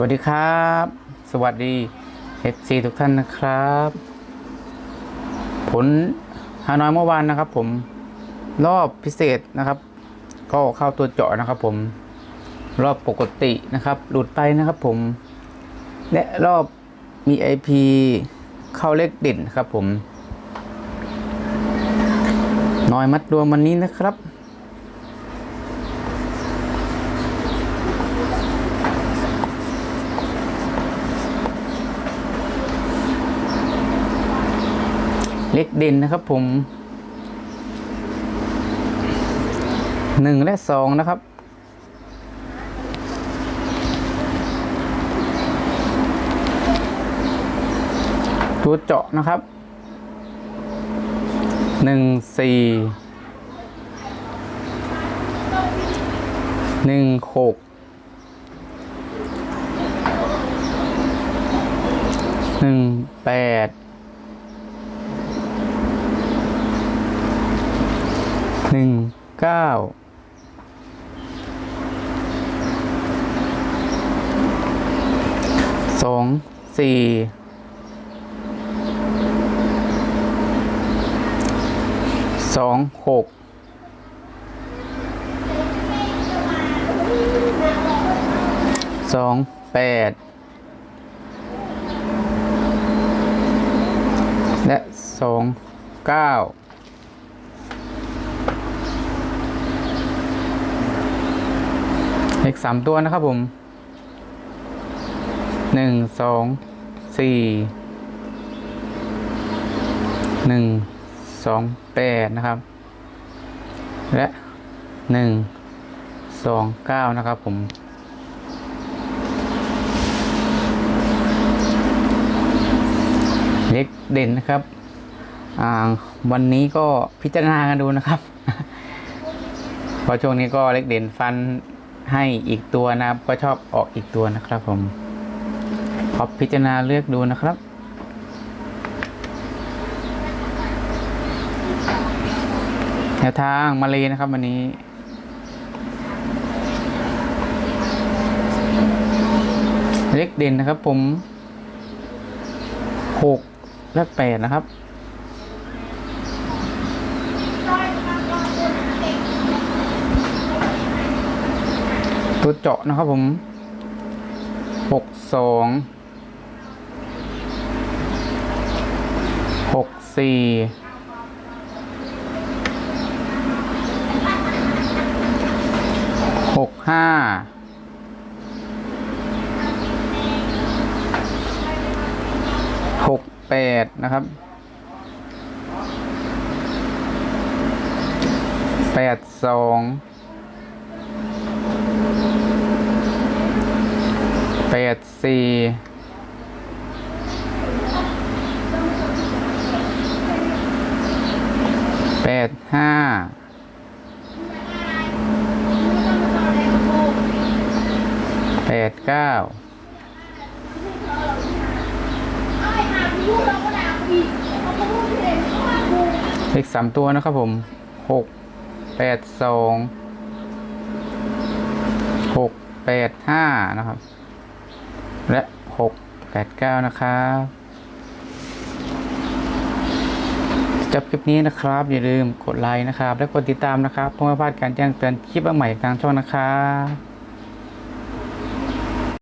สวัสดีครับ สวัสดี FC ทุกท่านนะครับ ผลฮานอยเมื่อวานนะครับ ผมรอบพิเศษนะครับ ก็เข้าตัวเจาะนะครับ ผมรอบปกตินะครับ หลุดไปนะครับผม และรอบมี IP เข้าเลขเด่นครับผมน้อยมัดรวมวันนี้นะครับ เล็กเด่นนะครับผมหนึ่งและสองนะครับ ตัวเจาะนะครับหนึ่งสี่หนึ่งหกหนึ่งแปด หนึ่งเก้าสองสี่สองหกสองแปดและสองเก้า เลขสามตัวนะครับผมหนึ่งสองสี่หนึ่งสองแปดนะครับ และหนึ่งสองเก้านะครับผมเลขเด่นนะครับอ่าวันนี้ก็พิจารณากันดูนะครับ เพราะช่วงนี้ก็เลขเด่นฟัน ให้อีกตัวนะครับ ก็ชอบออกอีกตัวนะครับผมขอพิจารณาเลือกดูนะครับ แนวทางมาเลยนะครับวันนี้เลขเด่นนะครับผมหกและแปดนะครับ ตัวเจาะนะครับผมหกสองหกสี่หกห้าหกแปดนะครับแปดสอง แปดสี่แปดห้าแปดเก้าเลขสามตัวนะครับผมหกแปดสองหกแปดห้านะครับ และ 6 8 9 นะครับจบคลิปนี้นะครับ อย่าลืมกดไลค์นะครับ และกดติดตามนะครับเพื่อไม่พลาดการแจ้งเตือนคลิปใหม่ทางช่องนะครับ